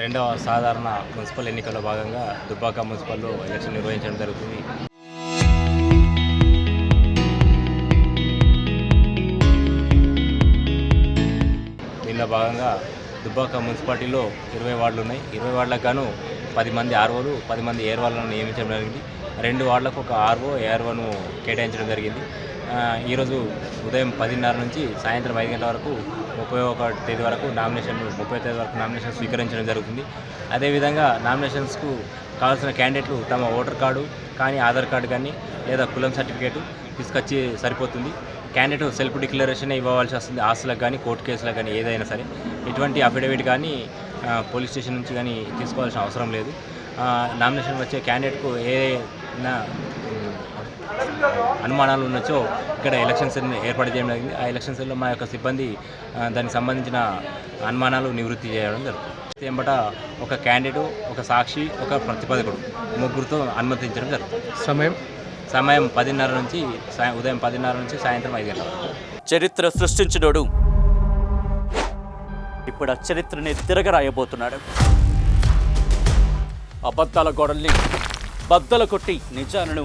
రెండవ సాధారణ మున్సిపల్ ఎన్నికల్లో భాగంగా దుబ్బాక మున్సిపల్లో ఎలక్షన్ నిర్వహించడం జరుగుతుంది. దీనిలో భాగంగా దుబ్బాక మున్సిపాలిటీలో ఇరవై వార్డులు ఉన్నాయి. ఇరవై వార్డులకు గాను పది మంది ఆర్ఓలు పది మంది ఏర్ నియమించడం జరిగింది. రెండు వార్డులకు ఒక ఆర్ఓ ఏఆర్ఓను కేటాయించడం జరిగింది. ఈరోజు ఉదయం పదిన్నర నుంచి సాయంత్రం ఐదు గంటల వరకు ముప్పై ఒక తేదీ వరకు నామినేషన్ ముప్పై తేదీ వరకు నామినేషన్ స్వీకరించడం జరుగుతుంది. అదేవిధంగా నామినేషన్స్కు కావాల్సిన క్యాండిడేట్లు తమ ఓటర్ కార్డు కానీ ఆధార్ కార్డు కానీ లేదా కులం సర్టిఫికేటు తీసుకొచ్చి సరిపోతుంది. క్యాండిడేట్ సెల్ఫ్ డిక్లరేషన్ ఇవ్వవలసి వస్తుంది. ఆస్తులకు కానీ కోర్టు కేసులకు కానీ ఏదైనా సరే. ఎటువంటి అఫిడవిట్ కానీ పోలీస్ స్టేషన్ నుంచి కానీ తీసుకోవాల్సిన అవసరం లేదు. నామినేషన్ వచ్చే క్యాండిడేట్కు ఏ అనుమానాలు ఉండొచ్చో ఇక్కడ ఎలక్షన్ సెల్ ఏర్పాటు చేయడం జరిగింది. ఆ ఎలక్షన్ సెల్లో మా యొక్క సిబ్బంది దానికి సంబంధించిన అనుమానాలు నివృత్తి చేయడం జరుగుతుంది. ఎంబట ఒక క్యాండిడేట్ ఒక సాక్షి ఒక ప్రతిపాదకుడు ముగ్గురితో అనుమతించడం జరుగుతుంది. సమయం? సమయం పదిన్నర నుంచి సాయం ఉదయం పదిన్నర నుంచి సాయంత్రం ఐదు గంటల వరకు. చరిత్ర సృష్టించినోడు ఇప్పుడు ఆ చరిత్రని తిరగరాయబోతున్నాడు. అబద్ధాల గోడల్ని బద్దల కొట్టి నిజాలను